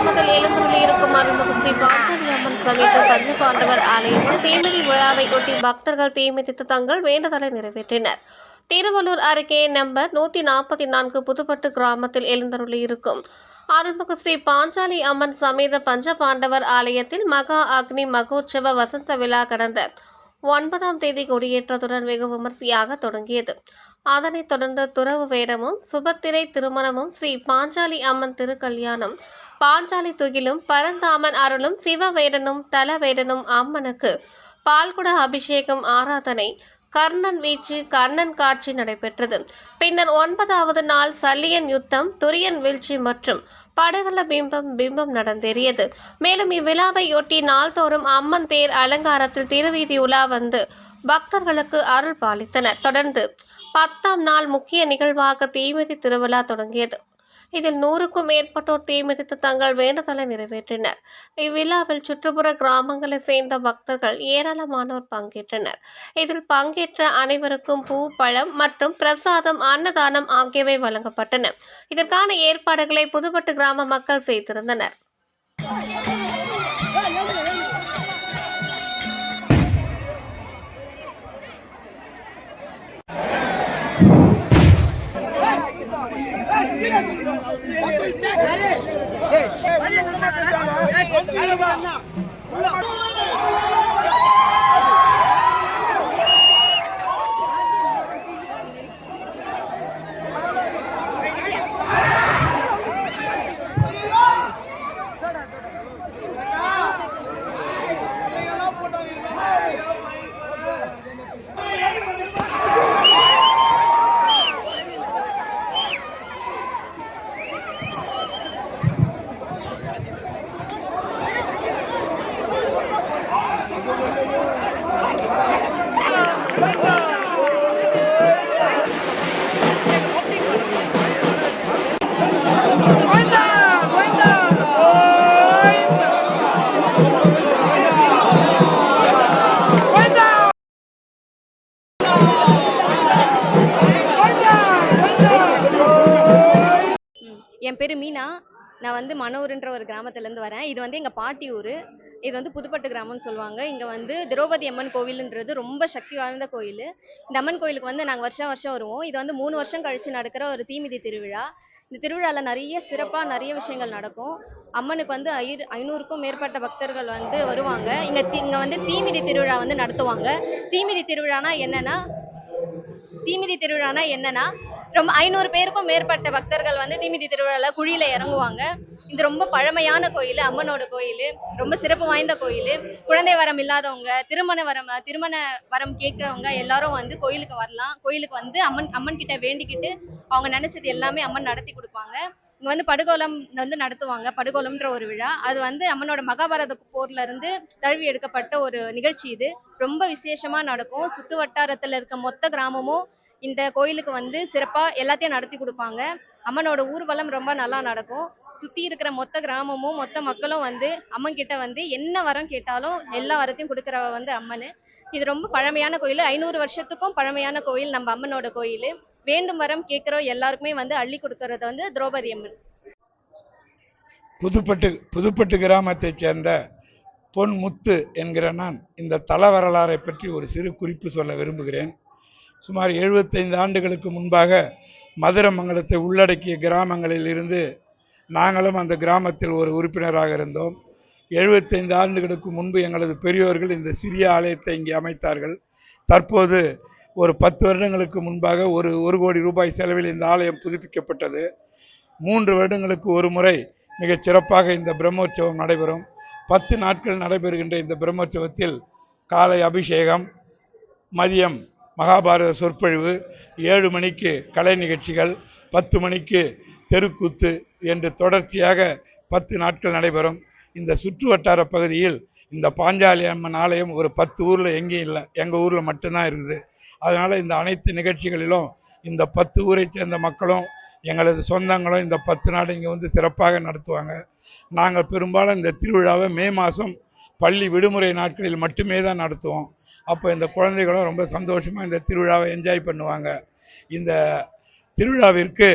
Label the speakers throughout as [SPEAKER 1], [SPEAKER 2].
[SPEAKER 1] கிராமத்தில் எழுந்துள்ளிருக்கும் அருள்மிகு ஸ்ரீ பாஞ்சாலி அம்மன் சமேத பஞ்சபாண்டவர் ஆலயத்தில் தீமிதி விழாவை ஒட்டி பக்தர்கள் தீமிதித்து தங்கள் வேண்டுதலை நிறைவேற்றினர். திருவள்ளூர் அருகே நம்பர் நூத்தி நாற்பத்தி நான்கு புதுப்பட்டு கிராமத்தில் எழுந்தருளியிருக்கும் அருள்மிகு ஸ்ரீ பாஞ்சாலி அம்மன் சமேத பஞ்சபாண்டவர் ஆலயத்தில் மகா அக்னி மகோற்சவ வசந்த விழா கடந்த ஒன்பதாம் தேதி கொடியேற்றத்துடன் வெகு விமர்சையாக தொடங்கியது. அதனைத் தொடர்ந்து துறவு வேடமும் சுபத்திரை திருமணமும் ஸ்ரீ பாஞ்சாலி அம்மன் திருக்கல்யாணம். பாஞ்சாலி துகிலும் பரந்தாமன் அருளும் சிவவேடனும் தலவேடனும் அம்மனுக்கு பால்குட அபிஷேகம் ஆராதனை கர்ணன் வீச்சு கர்ணன் காட்சி நடைபெற்றது. பின்னர் ஒன்பதாவது நாள் சல்லியன் யுத்தம் துரியன் வீழ்ச்சி மற்றும் படகுல பிம்பம் பிம்பம் நடந்தேறியது. மேலும் இவ்விழாவையொட்டி நாள்தோறும் அம்மன் தேர் அலங்காரத்தில் திருவீதி உலா வந்து பக்தர்களுக்கு அருள் பாலித்தனர். தொடர்ந்து பத்தாம் நாள் முக்கிய நிகழ்வாக தீமிதி திருவிழா தொடங்கியது. இதில் நூறுக்கும் மேற்பட்டோர் தீமிதித்து தங்கள் வேண்டுதலை நிறைவேற்றினர். இவ்விழாவில் சுற்றுப்புற கிராமங்களை சேர்ந்த பக்தர்கள் ஏராளமானோர் பங்கேற்றனர். இதில் பங்கேற்ற அனைவருக்கும் பூ பழம் மற்றும் பிரசாதம் அன்னதானம் ஆகியவை வழங்கப்பட்டன. இதற்கான ஏற்பாடுகளை புதுப்பட்டு கிராம மக்கள் செய்திருந்தனர்.
[SPEAKER 2] ம். என் பேர் மீனா. நான் வந்து மனோருன்ற ஒரு கிராமத்துலேருந்து வரேன். இது வந்து எங்கள் பாட்டி ஊர். இது வந்து புதுப்பட்டு கிராமம்னு சொல்லுவாங்க. இங்கே வந்து திரௌபதி அம்மன் கோவிலுன்றது ரொம்ப சக்தி வாய்ந்த கோயில். இந்த அம்மன் கோயிலுக்கு வந்து நாங்கள் வருஷம் வருஷம் வருவோம். இது வந்து மூணு வருஷம் கழித்து நடக்கிற ஒரு தீமிதி திருவிழா. இந்த திருவிழாவில் நிறைய சிறப்பாக நிறைய விஷயங்கள் நடக்கும். அம்மனுக்கு வந்து ஐ ஐநூறுக்கும் மேற்பட்ட பக்தர்கள் வந்து வருவாங்க. இங்கே இங்கே வந்து தீமிதி திருவிழா வந்து நடத்துவாங்க. தீமிதி திருவிழானா என்னன்னா தீமிதி திருவிழானா என்னன்னா ரொம்ப ஐநூறு பேருக்கும் மேற்பட்ட பக்தர்கள் வந்து தீமிதி திருவிழால குழியில இறங்குவாங்க. இது ரொம்ப பழமையான கோயில் அம்மனோட கோயில் ரொம்ப சிறப்பு வாய்ந்த கோயில். குழந்தை வரம் இல்லாதவங்க திருமண வரம் திருமண வரம் கேட்கறவங்க எல்லாரும் வந்து கோயிலுக்கு வரலாம். கோயிலுக்கு வந்து அம்மன் அம்மன் கிட்ட வேண்டிக்கிட்டு அவங்க நினைச்சது எல்லாமே அம்மன் நடத்தி கொடுப்பாங்க. இங்க வந்து படுகோலம் வந்து நடத்துவாங்க படுகோலம்ன்ற ஒரு விழா. அது வந்து அம்மனோட மகாபாரத போர்ல இருந்து தழுவி எடுக்கப்பட்ட ஒரு நிகழ்ச்சி இது. ரொம்ப விசேஷமா நடக்கும். சுத்து வட்டாரத்துல இருக்க மொத்த கிராமமும் இந்த கோயிலுக்கு வந்து சிறப்பா எல்லாத்தையும் நடத்தி கொடுப்பாங்க. அம்மனோட ஊர்வலம் ரொம்ப நல்லா நடக்கும். சுத்தி இருக்கிற மொத்த கிராமமும் மொத்த மக்களும் வந்து அம்மன் கிட்ட வந்து என்ன வரம் கேட்டாலும் எல்லா வரத்தையும் கொடுக்கறவ வந்து அம்மன். இது ரொம்ப பழமையான கோயில். ஐநூறு வருஷத்துக்கும் பழமையான கோயில் நம்ம அம்மனோட கோயில். வேண்டும் வரம் கேட்குறோம் எல்லாருக்குமே வந்து அள்ளி கொடுக்கறது வந்து திரௌபதி அம்மன்.
[SPEAKER 3] புதுப்பட்டு புதுப்பட்டு கிராமத்தைச் சேர்ந்த பொன் முத்து என்கிற நான் இந்த தல வரலாறை பற்றி ஒரு சிறு குறிப்பு சொல்ல விரும்புகிறேன். சுமார் 75 ஆண்டுகளுக்கு முன்பாக மதுரமங்கலத்தை உள்ளடக்கிய கிராமங்களில் இருந்து நாங்களும் அந்த கிராமத்தில் ஒரு உறுப்பினராக இருந்தோம். 75 ஆண்டுகளுக்கு முன்பு எங்களது பெரியோர்கள் இந்த சிறிய ஆலயத்தை இங்கே அமைத்தார்கள். தற்போது ஒரு பத்து வருடங்களுக்கு முன்பாக ஒரு ஒரு கோடி ரூபாய் செலவில் இந்த ஆலயம் புதுப்பிக்கப்பட்டது. மூன்று வருடங்களுக்கு ஒரு முறை மிகச் சிறப்பாக இந்த பிரம்மோற்சவம் நடைபெறும். பத்து நாட்கள் நடைபெறுகின்ற இந்த பிரம்மோற்சவத்தில் காலை அபிஷேகம் மதியம் மகாபாரத சொற்பொழிவு ஏழு மணிக்கு கலை நிகழ்ச்சிகள் பத்து மணிக்கு தெருக்கூத்து என்று தொடர்ச்சியாக பத்து நாட்கள் நடைபெறும். இந்த சுற்று வட்டார பகுதியில் இந்த பாஞ்சாலி அம்மன் ஆலயம் ஒரு பத்து ஊரில் எங்கேயும் இல்லை எங்கள் ஊரில் மட்டும்தான் இருக்குது. அதனால் இந்த அனைத்து நிகழ்ச்சிகளிலும் இந்த பத்து ஊரை சேர்ந்த மக்களும் எங்களது சொந்தங்களும் இந்த பத்து நாள் இங்கே வந்து சிறப்பாக நடத்துவாங்க. நாங்கள் பெரும்பாலும் இந்த திருவிழாவை மே மாதம் பள்ளி விடுமுறை நாட்களில் மட்டுமே தான் நடத்துவோம். அப்போ இந்த குழந்தைகளும் ரொம்ப சந்தோஷமாக இந்த திருவிழாவை என்ஜாய் பண்ணுவாங்க. இந்த திருவிழாவிற்கு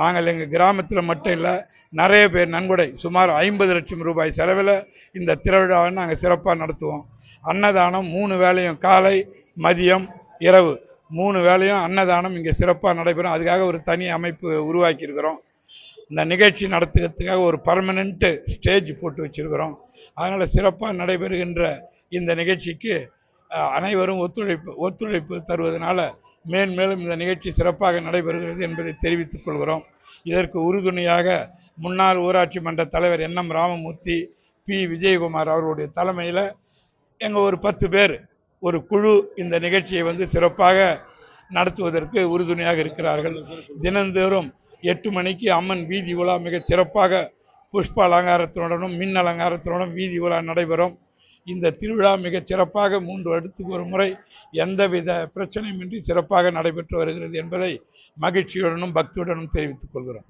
[SPEAKER 3] நாங்கள் எங்கள் கிராமத்தில் மட்டும் இல்லை நிறைய பேர் நன்கொடை சுமார் ஐம்பது லட்சம் ரூபாய் செலவில் இந்த திருவிழாவை நாங்கள் சிறப்பாக நடத்துவோம். அன்னதானம் மூணு வேளையும் காலை மதியம் இரவு. மூணு வேளையும் அன்னதானம் இங்கே சிறப்பாக நடைபெறும். அதுக்காக ஒரு தனி அமைப்பு உருவாக்கியிருக்கிறோம். இந்த நிகழ்ச்சி நடத்துகிறதுக்காக ஒரு பர்மனெண்ட்டு ஸ்டேஜ் போட்டு வச்சிருக்கிறோம். அதனால் சிறப்பாக நடைபெறுகின்ற இந்த நிகழ்ச்சிக்கு அனைவரும் ஒத்துழைப்பு ஒத்துழைப்பு தருவதனால மேன்மேலும் இந்த நிகழ்ச்சி சிறப்பாக நடைபெறுகிறது என்பதை தெரிவித்துக் கொள்கிறோம். இதற்கு உறுதுணையாக முன்னாள் ஊராட்சி மன்ற தலைவர் N. M. Ramamurthy P. Vijayakumar அவர்களுடைய தலைமையில் எங்கள் ஒரு பத்து பேர் ஒரு குழு இந்த நிகழ்ச்சியை வந்து சிறப்பாக நடத்துவதற்கு உறுதுணையாக இருக்கிறார்கள். தினந்தோறும் எட்டு மணிக்கு அம்மன் வீதி உலா மிக சிறப்பாக புஷ்ப அலங்காரத்துடனும் மின் அலங்காரத்துடனும் வீதி உலா நடைபெறும். இந்த திருவிழா மிகச் சிறப்பாக மூன்று அடுத்துக்கு ஒரு முறை எந்தவித பிரச்சனையுமின்றி சிறப்பாக நடைபெற்று வருகிறது என்பதை மகிழ்ச்சியுடனும் பக்தியுடனும் தெரிவித்துக் கொள்கிறோம்.